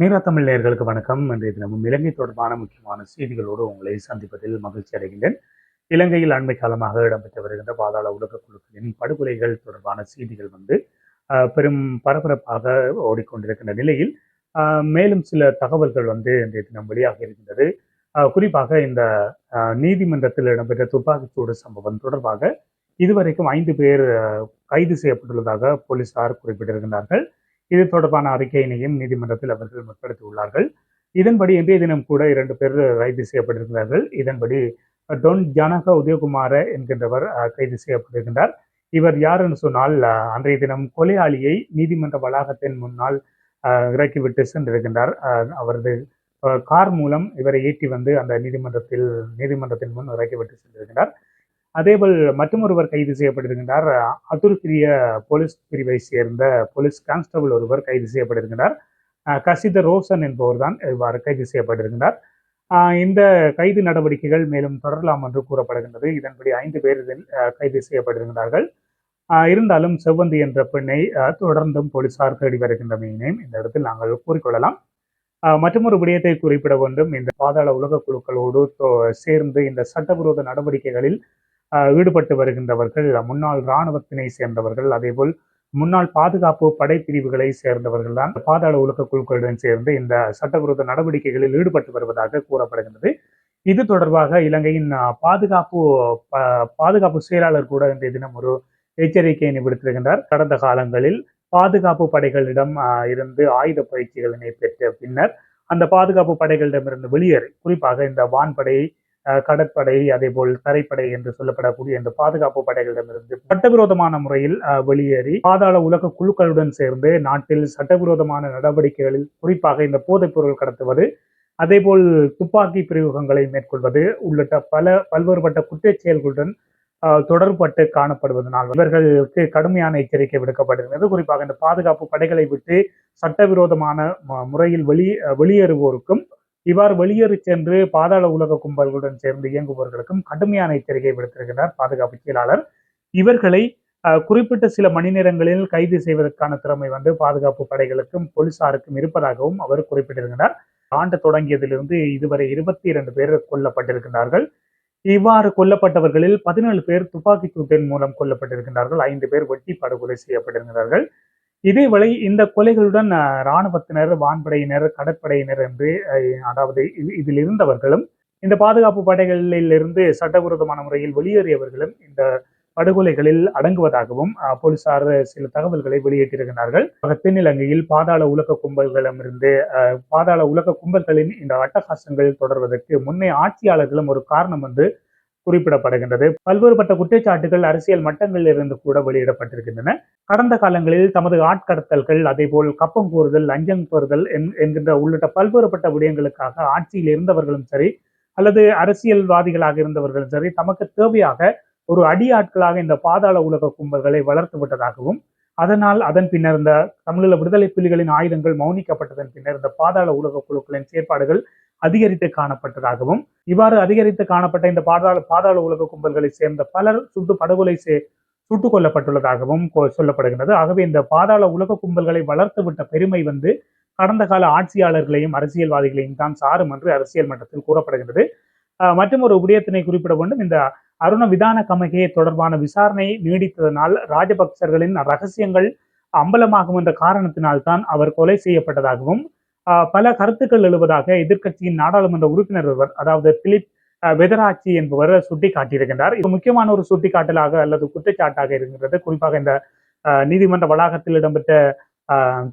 மீரா தமிழ் நேயர்களுக்கு வணக்கம். இன்றைய தினமும் இலங்கை தொடர்பான முக்கியமான செய்திகளோடு உங்களை சந்திப்பதில் மகிழ்ச்சி அடைகின்றேன். இலங்கையில் அண்மை காலமாக இடம்பெற்று வருகின்ற பாதாள உலக குழுக்களின் படுகொலைகள் தொடர்பான செய்திகள் வந்து பெரும் பரபரப்பாக ஓடிக்கொண்டிருக்கின்ற நிலையில் மேலும் சில தகவல்கள் வந்து இன்றைய தினம் வெளியாக இருக்கின்றது. குறிப்பாக இந்த நீதிமன்றத்தில் இடம்பெற்ற துப்பாக்கிச்சூடு சம்பவம் தொடர்பாக இதுவரைக்கும் ஐந்து பேர் கைது செய்யப்பட்டுள்ளதாக போலீசார் குறிப்பிட்டிருக்கின்றார்கள். இது தொடர்பான அறிக்கையினையும் நீதிமன்றத்தில் அவர்கள் முற்படுத்தியுள்ளார்கள். இதன்படி இன்றைய தினம் கூட இரண்டு பேர் கைது செய்யப்பட்டிருக்கிறார்கள். இதன்படி டொன் ஜனக உதயகுமார என்கின்றவர் கைது செய்யப்பட்டிருக்கின்றார். இவர் யார் என்று சொன்னால் அன்றைய தினம் கொலையாளியை நீதிமன்ற வளாகத்தின் முன்னால் இறக்கிவிட்டு சென்றிருக்கின்றார். அவரது கார் மூலம் இவரை ஏற்றி வந்து அந்த நீதிமன்றத்தில் நீதிமன்றத்தின் முன் இறக்கிவிட்டு சென்றிருக்கிறார் அதேபோல் மற்றொருவர் கைது செய்யப்பட்டிருக்கின்றார். அஹ், போலீஸ் பிரிவை சேர்ந்த போலீஸ் கான்ஸ்டபிள் ஒருவர் கைது செய்யப்பட்டிருக்கின்றார். கசித ரோசன் என்பவர் தான் இவ்வாறு கைது செய்யப்பட்டிருக்கின்றார். இந்த கைது நடவடிக்கைகள் மேலும் தொடரலாம் என்று கூறப்படுகின்றது. இதன்படி ஐந்து பேர் இதில் கைது செய்யப்பட்டிருக்கிறார்கள் இருந்தாலும் செவ்வந்தி என்ற பெண்ணை தொடர்ந்தும் போலீசார் தேடி வருகின்றமையினையும் இந்த இடத்தில் நாங்கள் கூறிக்கொள்ளலாம். மற்றொரு விடயத்தை குறிப்பிட வேண்டும். இந்த பாதாள உலக குழுக்களோடு சேர்ந்து இந்த சட்டவிரோத நடவடிக்கைகளில் ஈடுபட்டு வருகின்றவர்கள் முன்னாள் இராணுவத்தினை சேர்ந்தவர்கள் அதேபோல் முன்னாள் பாதுகாப்பு படைப்பிரிவுகளை சேர்ந்தவர்கள் தான் பாதாள உலக குழுக்களுடன் சேர்ந்து இந்த சட்டவிரோத நடவடிக்கைகளில் ஈடுபட்டு வருவதாக கூறப்படுகின்றது. இது தொடர்பாக இலங்கையின் பாதுகாப்பு ப- பாதுகாப்பு செயலாளர் கூட இன்றைய தினம் ஒரு எச்சரிக்கையினை விடுத்திருக்கின்றார் கடந்த காலங்களில் பாதுகாப்பு படைகளிடம் இருந்து ஆயுத பயிற்சிகளினை பெற்ற பின்னர் அந்த பாதுகாப்பு படைகளிடமிருந்து வெளியேறி குறிப்பாக இந்த வான்படை கடற்படை அதேபோல் தரைப்படை என்று சொல்லப்படக்கூடிய இந்த பாதுகாப்பு படைகளிடமிருந்து சட்டவிரோதமான முறையில் வெளியேறி பாதாள உலக குழுக்களுடன் சேர்ந்து நாட்டில் சட்டவிரோதமான நடவடிக்கைகளில் குறிப்பாக இந்த போதைப் பொருள் கடத்துவது அதேபோல் துப்பாக்கி பிரயோகங்களை மேற்கொள்வது உள்ளிட்ட பல பல்வேறுபட்ட குற்றச் செயல்களுடன் தொடர்பட்டு காணப்படுவதனால் இவர்களுக்கு கடுமையான எச்சரிக்கை விடுக்கப்படுகிறது குறிப்பாக இந்த பாதுகாப்பு படைகளை விட்டு சட்டவிரோதமான முறையில் வெளி வெளியேறுவோருக்கும் இவ்வாறு வெளியேறி சென்று பாதாள உலக கும்பல்களுடன் சேர்ந்து இயங்குபவர்களுக்கும் கடுமையான எச்சரிக்கை விடுத்திருக்கிறார் பாதுகாப்பு செயலாளர். இவர்களை குறிப்பிட்ட சில மணி நேரங்களில் கைது செய்வதற்கான திறமை வந்து பாதுகாப்பு படைகளுக்கும் போலீசாருக்கும் இருப்பதாகவும் அவர் குறிப்பிட்டிருக்கிறார். ஆண்டு தொடங்கியதிலிருந்து இதுவரை இருபத்தி இரண்டு பேர் கொல்லப்பட்டிருக்கிறார்கள். இவ்வாறு கொல்லப்பட்டவர்களில் பதினேழு பேர் துப்பாக்கிச் சூட்டின் மூலம் கொல்லப்பட்டிருக்கிறார்கள். ஐந்து பேர் வெட்டி படுகொலை செய்யப்பட்டிருக்கிறார்கள். இதேவேளை இந்த கொலைகளுடன் இராணுவத்தினர் வான்படையினர் கடற்படையினர் என்று அதாவது இதில் இருந்தவர்களும் இந்த பாதுகாப்பு படைகளில் இருந்து சட்டவிரோதமான முறையில் வெளியேறியவர்களும் இந்த படுகொலைகளில் அடங்குவதாகவும் போலீசார் சில தகவல்களை வெளியிட்டிருக்கிறார்கள். தென்னிலங்கையில் பாதாள உலக கும்பல்களிடமிருந்து பாதாள உலக கும்பல்களின் இந்த அட்டகாசங்கள் தொடர்வதற்கு முன்னே ஆட்சியாளர்களும் ஒரு காரணம் வந்து குறிப்பிடப்படுகின்றது. பல்வேறுபட்ட குற்றச்சாட்டுகள் அரசியல் மட்டங்களில் இருந்து கூட வெளியிடப்பட்டிருக்கின்றன. கடந்த காலங்களில் தமது ஆட்கடத்தல்கள் அதேபோல் கப்பம் கூறுதல் லஞ்சம் கோருதல் என்- என்கின்ற உள்ளிட்ட பல்வேறுபட்ட விடயங்களுக்காக ஆட்சியில் இருந்தவர்களும் சரி அல்லது அரசியல்வாதிகளாக இருந்தவர்களும் சரி தமக்கு தேவையாக ஒரு அடியாட்களாக இந்த பாதாள உலக கும்பல்களை வளர்த்து விட்டதாகவும் அதனால் அதன் பின்னர் இந்த தமிழீழ விடுதலை புலிகளின் ஆயுதங்கள் மௌனிக்கப்பட்டதன் பின்னர் இந்த பாதாள உலக குழுக்களின் செயற்பாடுகள் அதிகரித்து காணப்பட்டதாகவும் இவ்வாறு அதிகரித்து காணப்பட்ட இந்த பாதாள பாதாள உலக கும்பல்களை சேர்ந்த பலர் சுட்டு படுகொலை செய்- சுட்டுக் கொல்லப்பட்டுள்ளதாகவும் கொ- சொல்லப்படுகின்றது. ஆகவே இந்த பாதாள உலக கும்பல்களை வளர்த்து விட்ட பெருமை வந்து கடந்த கால ஆட்சியாளர்களையும் அரசியல்வாதிகளையும் தான் சாரும் என்று அரசியல் மன்றத்தில் கூறப்படுகின்றது. மற்றும் ஒரு விடயத்தினை குறிப்பிட வேண்டும். இந்த அருண விதான கமகே தொடர்பான விசாரணை நீடித்ததனால் ராஜபக்சர்களின் ரகசியங்கள் அம்பலமாகும் என்ற காரணத்தினால்தான் அவர் கொலை செய்யப்பட்டதாகவும் பல கருத்துக்கள் எழுவதாக எதிர்க்கட்சியின் நாடாளுமன்ற உறுப்பினர் ஒருவர் அதாவது பிலிப் வெதராட்சி என்பவர் சுட்டி காட்டியிருக்கின்றார் இது முக்கியமான ஒரு சுட்டிக்காட்டலாக அல்லது குற்றச்சாட்டாக இருக்கின்றது. குறிப்பாக இந்த ஆஹ் நீதிமன்ற வளாகத்தில் இடம்பெற்ற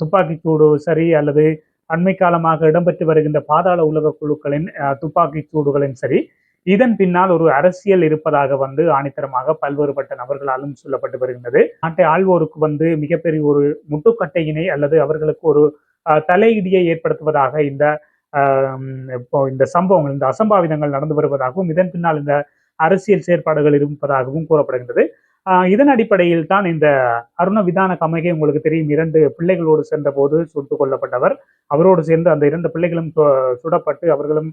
துப்பாக்கி சூடு சரி அல்லது அண்மை காலமாக இடம்பெற்று வருகின்ற பாதாள உலக குழுக்களின் துப்பாக்கி துப்பாக்கிச் சூடுகளின் சரி இதன் பின்னால் ஒரு அரசியல் இருப்பதாக வந்து ஆணித்தரமாக பல்வேறுபட்ட நபர்களாலும் சொல்லப்பட்டு வருகின்றது. நாட்டை ஆள்வோருக்கு வந்து மிகப்பெரிய ஒரு முட்டுக்கட்டையினை அல்லது அவர்களுக்கு ஒரு தலையிடியை ஏற்படுத்துவதாக இந்த இப்போ இந்த சம்பவங்கள் இந்த அசம்பாவிதங்கள் நடந்து வருவதாகவும் இதன் பின்னால் இந்த அரசியல் செயற்பாடுகள் இருப்பதாகவும் கூறப்படுகின்றது. இதன் அடிப்படையில் தான் இந்த அருண விதான கமகே உங்களுக்கு தெரியும் இரண்டு பிள்ளைகளோடு சென்ற போது சுட்டுக் கொல்லப்பட்டவர். அவரோடு சேர்ந்து அந்த இரண்டு பிள்ளைகளும் சுடப்பட்டு அவர்களும்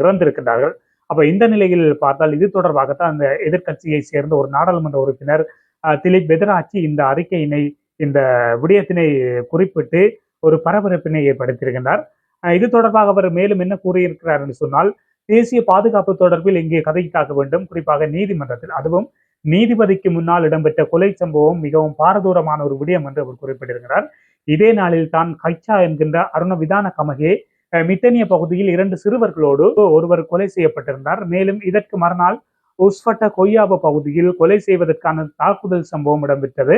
இறந்திருக்கின்றார்கள். அப்போ இந்த நிலையில் பார்த்தால் இது தொடர்பாகத்தான் அந்த எதிர்க்கட்சியை சேர்ந்த ஒரு நாடாளுமன்ற உறுப்பினர் திலீப் பெதராச்சி இந்த அறிக்கையினை இந்த விடயத்தினை குறிப்பிட்டு ஒரு பரபரப்பினை ஏற்படுத்தியிருக்கின்றார். இது தொடர்பாக அவர் மேலும் என்ன கூறியிருக்கிறார் என்று சொன்னால் தேசிய பாதுகாப்பு தொடர்பில் இங்கே கதைக்காக்க வேண்டும். குறிப்பாக நீதிமன்றத்தில். அதுவும் நீதிபதிக்கு முன்னால் இடம்பெற்ற கொலை சம்பவம் மிகவும் பாரதூரமான ஒரு விடயம் என்று அவர் குறிப்பிட்டிருக்கிறார். இதே நாளில் தான் கைச்சா என்கின்ற அருண விதான கமகே மித்தனிய பகுதியில் இரண்டு சிறுவர்களோடு ஒருவர் கொலை செய்யப்பட்டிருந்தார். மேலும் இதற்கு மறுநாள் உஸ்வட்ட கொய்யாப பகுதியில் கொலை செய்வதற்கான தாக்குதல் சம்பவம் இடம்பெற்றது.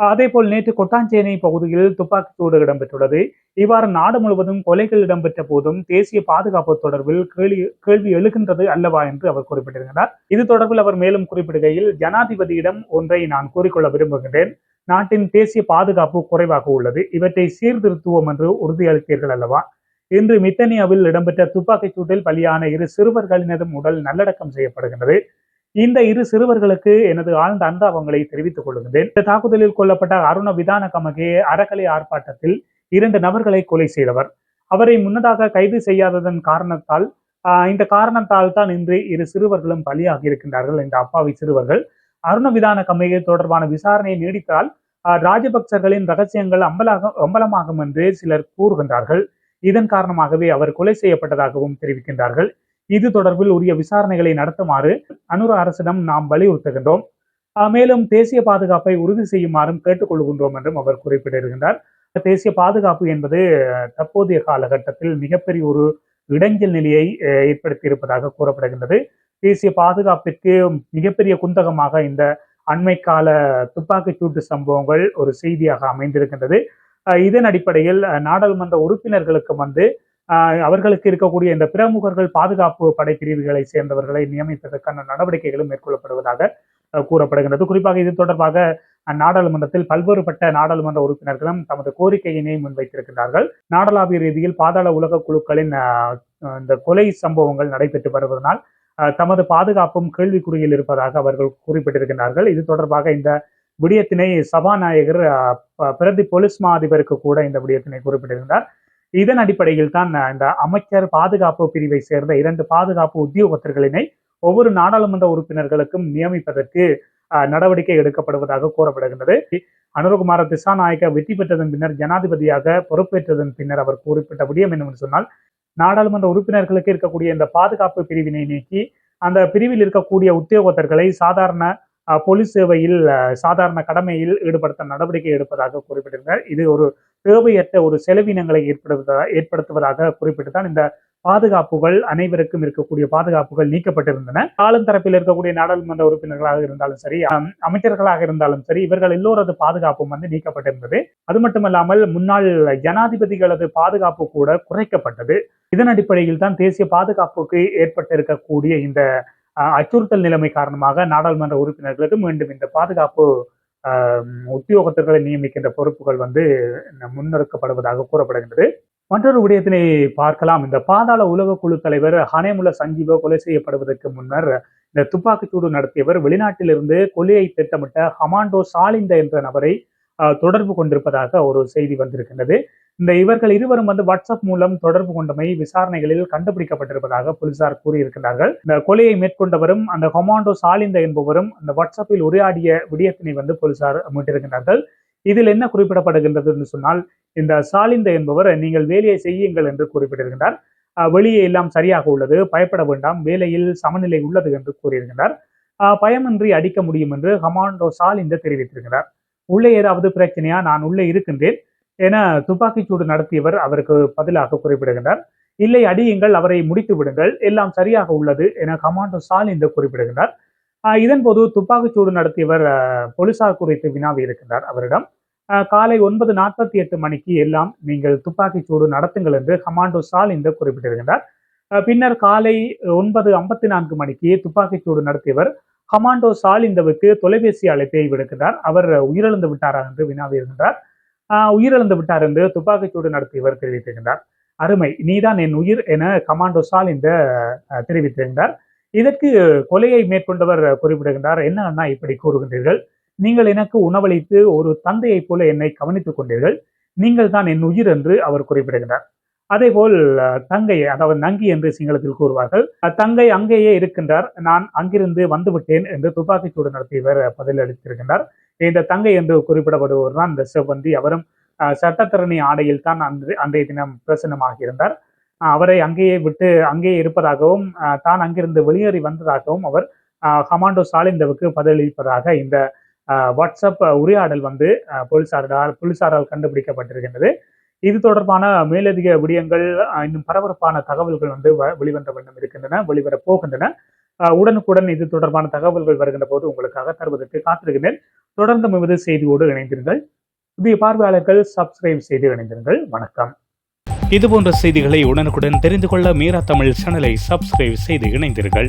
அதேபோல் நேற்று கொட்டாஞ்சேனை பகுதியில் துப்பாக்கிச்சூடு இடம்பெற்றுள்ளது. இவ்வாறு நாடு முழுவதும் கொலைகள் இடம்பெற்ற போதும் தேசிய பாதுகாப்பு தொடர்பில் கேள்வி கேள்வி எழுகின்றது அல்லவா என்று அவர் குறிப்பிட்டிருக்கிறார். இது தொடர்பில் அவர் மேலும் குறிப்பிடுகையில் ஜனாதிபதியிடம் ஒன்றை நான் கூறிக்கொள்ள விரும்புகின்றேன். நாட்டின் தேசிய பாதுகாப்பு குறைவாக உள்ளது. இவற்றை சீர்திருத்துவோம் என்று உறுதியளித்தீர்கள் அல்லவா இன்று மித்தனியாவில் இடம்பெற்ற துப்பாக்கிச் சூட்டில் பலியான இரு சிறுவர்களினதும் உடல் நல்லடக்கம் செய்யப்படுகின்றது. இந்த இரு சிறுவர்களுக்கு எனது ஆழ்ந்த அனுதாபங்களை தெரிவித்துக் கொள்கின்றேன் இந்த தாக்குதலில் கொல்லப்பட்ட அருண விதான கமகே அறக்கலை ஆர்ப்பாட்டத்தில் இரண்டு நபர்களை கொலை செய்தவர். அவரை முன்னதாக கைது செய்யாததன் காரணத்தால் இந்த காரணத்தால் தான் இன்று இரு சிறுவர்களும் பலியாகி இருக்கின்றார்கள் இந்த அப்பாவி சிறுவர்கள். அருண விதான கமகே தொடர்பான விசாரணையை நீடித்தால் ராஜபக்சர்களின் ரகசியங்கள் அம்பலாக அம்பலமாகும் என்று சிலர் கூறுகின்றார்கள். இதன் காரணமாகவே அவர் கொலை செய்யப்பட்டதாகவும் தெரிவிக்கின்றார்கள். இது தொடர்பில் உரிய விசாரணைகளை நடத்துமாறு அனுர அரசிடம் நாம் வலியுறுத்துகின்றோம். மேலும் தேசிய பாதுகாப்பை உறுதி செய்யுமாறும் கேட்டுக்கொள்கின்றோம் என்றும் அவர் குறிப்பிட்டிருக்கின்றார். தேசிய பாதுகாப்பு என்பது தற்போதைய காலகட்டத்தில் மிகப்பெரிய ஒரு இடைஞ்சல் நிலையை ஏற்படுத்தியிருப்பதாக கூறப்படுகின்றது. தேசிய பாதுகாப்பிற்கு மிகப்பெரிய குந்தகமாக இந்த அண்மை கால துப்பாக்கிச்சூட்டு சம்பவங்கள் ஒரு செய்தியாக அமைந்திருக்கின்றது. இதன் அடிப்படையில் நாடாளுமன்ற உறுப்பினர்களுக்கு வந்து அவர்களுக்கு இருக்கக்கூடிய இந்த பிரமுகர்கள் பாதுகாப்பு படைப்பிரிவுகளை சேர்ந்தவர்களை நியமிப்பதற்கான நடவடிக்கைகளும் மேற்கொள்ளப்படுவதாக கூறப்படுகின்றது. குறிப்பாக இது தொடர்பாக நாடாளுமன்றத்தில் பல்வேறுபட்ட நாடாளுமன்ற உறுப்பினர்களும் தமது கோரிக்கையினை முன்வைத்திருக்கிறார்கள் நாடளாவிய ரீதியில் பாதாள உலக குழுக்களின் இந்த கொலை சம்பவங்கள் நடைபெற்று வருவதனால் தமது பாதுகாப்பும் கேள்விக்குறியில் இருப்பதாக அவர்கள் குறிப்பிட்டிருக்கிறார்கள் இது தொடர்பாக இந்த விடயத்தினை சபாநாயகர் பிரதி பொலிஸ் மா அதிபருக்கு கூட இந்த விடயத்தினை குறிப்பிட்டிருந்தார். இதன் அடிப்படையில் தான் இந்த அமைச்சர் பாதுகாப்பு பிரிவை சேர்ந்த இரண்டு பாதுகாப்பு உத்தியோகத்தர்களினை ஒவ்வொரு நாடாளுமன்ற உறுப்பினர்களுக்கும் நியமிப்பதற்கு நடவடிக்கை எடுக்கப்படுவதாக கூறப்படுகின்றது. அனுரகுமார திசாநாயக்க வெற்றி பெற்றதன் பின்னர் ஜனாதிபதியாக பொறுப்பேற்றதன் பின்னர் அவர் குறிப்பிட்ட விடயம் என்னவென்று சொன்னால் நாடாளுமன்ற உறுப்பினர்களுக்கு இருக்கக்கூடிய இந்த பாதுகாப்பு பிரிவினை நீக்கி அந்த பிரிவில் இருக்கக்கூடிய உத்தியோகத்தர்களை சாதாரண போலீஸ் சேவையில் சாதாரண கடமையில் ஈடுபடுத்த நடவடிக்கை எடுப்பதாக குறிப்பிட்டிருந்தார். இது ஒரு தேவையற்ற ஒரு செலவினங்களை ஏற்படுவதாக ஏற்படுத்துவதாக குறிப்பிட்டு தான் இந்த பாதுகாப்புகள் அனைவருக்கும் இருக்கக்கூடிய பாதுகாப்புகள் நீக்கப்பட்டிருந்தன. ஆளும் தரப்பில் இருக்கக்கூடிய நாடாளுமன்ற உறுப்பினர்களாக இருந்தாலும் சரி அமைச்சர்களாக இருந்தாலும் சரி இவர்கள் எல்லோரது பாதுகாப்பும் வந்து நீக்கப்பட்டிருந்தது. அது மட்டுமல்லாமல் முன்னாள் ஜனாதிபதிகளது பாதுகாப்பு கூட குறைக்கப்பட்டது. இதன் அடிப்படையில் தான் தேசிய பாதுகாப்புக்கு ஏற்பட்டிருக்கக்கூடிய இந்த அச்சுறுத்தல் நிலைமை காரணமாக நாடாளுமன்ற உறுப்பினர்களுக்கு மீண்டும் இந்த பாதுகாப்பு உத்தியோகத்தர்களை நியமிக்கின்ற பொறுப்புகள் வந்து முன்னெடுக்கப்படுவதாக கூறப்படுகின்றது. மற்றொரு விடயத்தினை பார்க்கலாம். இந்த பாதாள உலக குழு தலைவர் ஹனேமுல சஞ்சீவ கொலை செய்யப்படுவதற்கு முன்னர் இந்த துப்பாக்கிச்சூடு நடத்தியவர் வெளிநாட்டிலிருந்து கொலையை திட்டமிட்ட ஹமாண்டோ சாலிந்த என்ற நபரை தொடர்பு கொண்டிருப்பதாக ஒரு செய்தி வந்திருக்கின்றது. இந்த இவர்கள் இருவரும் வந்து வாட்ஸ்அப் மூலம் தொடர்பு கொண்டமை விசாரணைகளில் கண்டுபிடிக்கப்பட்டிருப்பதாக போலீசார் கூறியிருக்கிறார்கள் இந்த கொலையை மேற்கொண்டவரும் அந்த ஹொமாண்டோ சாலிந்த என்பவரும் அந்த வாட்ஸ்அப்பில் உரையாடிய விடயத்தினை வந்து போலீசார் மீட்டிருக்கிறார்கள் இதில் என்ன குறிப்பிடப்படுகின்றது என்று சொன்னால் இந்த சாலிந்த என்பவர் நீங்கள் வேலையை செய்யுங்கள் என்று குறிப்பிட்டிருக்கிறார் வெளியே எல்லாம் சரியாக உள்ளது பயப்பட வேண்டாம் வேலையில் சமநிலை உள்ளது என்று கூறியிருக்கிறார் பயமின்றி அடிக்க முடியும் என்று ஹமாண்டோ சாலிந்த தெரிவித்திருக்கிறார். உள்ளே ஏதாவது பிரச்சனையா? நான் உள்ளே இருக்கின்றேன். என துப்பாக்கிச்சூடு நடத்தியவர் அவருக்கு பதிலாக குறிப்பிடுகின்றார். இல்லை அடியுங்கள் அவரை முடித்து விடுங்கள் எல்லாம் சரியாக உள்ளது என கமாண்டோ சாலிந்த குறிப்பிடுகின்றார். இதன்போது இதன் போது துப்பாக்கிச்சூடு நடத்தியவர் போலீசார் குறித்து வினாவி இருக்கின்றார் அவரிடம். காலை ஒன்பது நாற்பத்தி எட்டு மணிக்கு எல்லாம் நீங்கள் துப்பாக்கிச்சூடு நடத்துங்கள் என்று கமாண்டோ சாலிந்த குறிப்பிட்டிருக்கின்றார். பின்னர் காலை ஒன்பது ஐம்பத்தி நான்கு மணிக்கு துப்பாக்கிச்சூடு நடத்தியவர் கமாண்டோ சாலிந்தவுக்கு தொலைபேசி அழைப்பை விடுக்கின்றார். அவர் உயிரிழந்து விட்டாரா என்று வினாவி இருக்கின்றார் உயிரிழந்து விட்டார் என்று துப்பாக்கிச்சூடு நடத்தியவர் தெரிவித்திருந்தார். அருமை. நீதான் என் உயிர் என கமாண்டோ சாலிந்த ஆஹ் தெரிவித்திருந்தார். இதற்கு கொலையை மேற்கொண்டவர் குறிப்பிடுகின்றார். என்னன்னா இப்படி கூறுகின்றீர்கள்? நீங்கள் எனக்கு உணவளித்து ஒரு தந்தையைப் போல என்னை கவனித்துக் கொண்டீர்கள். நீங்கள் தான் என் உயிர் என்று அவர் குறிப்பிடுகின்றார். அதேபோல் போல் தங்கை அதாவது நங்கி என்று சிங்களத்தில் கூறுவார்கள். அஹ், தங்கை அங்கேயே இருக்கின்றார். நான் அங்கிருந்து வந்துவிட்டேன் என்று துப்பாக்கிச்சூடு நடத்தியவர் பதில் அளித்திருக்கின்றார் இந்த தங்கை என்று குறிப்பிடப்படுபவர் தான் இந்த செவ்வந்தி அவரும் அஹ், சட்டத்தரணி ஆடையில் தான் அன்று அன்றைய தினம் பிரசன்னமாக இருந்தார் அவரை அங்கேயே விட்டு அங்கேயே இருப்பதாகவும் அஹ், தான் அங்கிருந்து வெளியேறி வந்ததாகவும் அவர் அஹ், கமாண்டோ சாலிந்தவுக்கு பதிலளிப்பதாக இந்த வாட்ஸ்அப் உரையாடல் வந்து போலீசாரால் போலீசாரால் கண்டுபிடிக்கப்பட்டிருக்கின்றது. இது தொடர்பான மேலதிக விடயங்கள் இன்னும் பரபரப்பான தகவல்கள் வந்து வ- வெளிவந்த வண்ணம் இருக்கின்றன வெளிவரப் போகின்றன. உடனுக்குடன் இது தொடர்பான தகவல்கள் வருகின்ற போது உங்களுக்காக தருவதற்கு காத்திருக்கிறேன் தொடர்ந்து எமது செய்தியோடு இணைந்திருங்கள். புதிய பார்வையாளர்கள் சப்ஸ்கிரைப் செய்து இணைந்திருங்கள். வணக்கம். இதுபோன்ற செய்திகளை உடனுக்குடன் தெரிந்து கொள்ள மீரா தமிழ் சேனலை சப்ஸ்கிரைப் செய்து இணைந்தீர்கள்